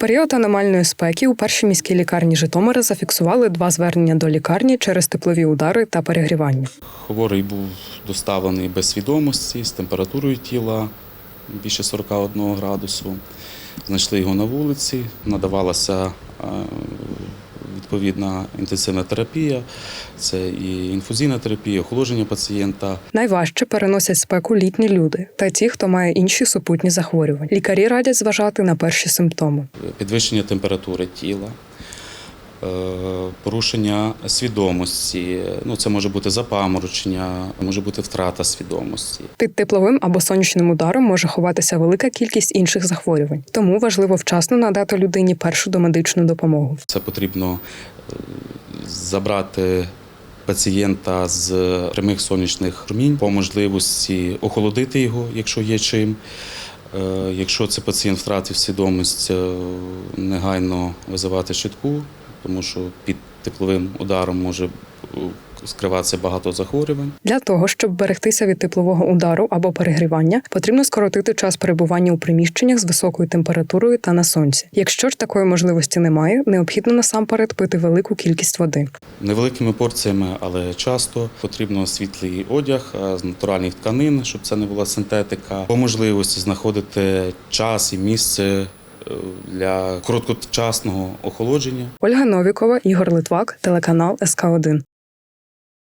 період аномальної спеки у першій міській лікарні Житомира зафіксували два звернення до лікарні через теплові удари та перегрівання. Хворий був доставлений без свідомості з температурою тіла більше 41 градусу. Знайшли його на вулиці, надавалася е, відповідна інтенсивна терапія, це і інфузійна терапія, охолодження пацієнта. Найважче переносять спеку літні люди та ті, хто має інші супутні захворювання. Лікарі радять зважати на перші симптоми. підвищення температури тіла, порушення свідомості. Ну, це може бути запаморочення, може бути втрата свідомості. Під тепловим або сонячним ударом може ховатися велика кількість інших захворювань, тому важливо вчасно надати людині першу домедичну допомогу. Це потрібно е, забрати пацієнта з прямих сонячних промінь, по можливості охолодити його, якщо є чим. Е, Якщо це пацієнт втратив свідомість, е, негайно визивати швидку, тому що під тепловим ударом може е, скриватися багато захворювань. Для того, щоб берегтися від теплового удару або перегрівання, потрібно скоротити час перебування у приміщеннях з високою температурою та на сонці. Якщо ж такої можливості немає, необхідно насамперед пити велику кількість води. Невеликими порціями, але часто потрібно світлий одяг з натуральних тканин, щоб це не була синтетика. По можливості знаходити час і місце для короткочасного охолодження. Ольга Новікова, Ігор Литвак, телеканал СК 1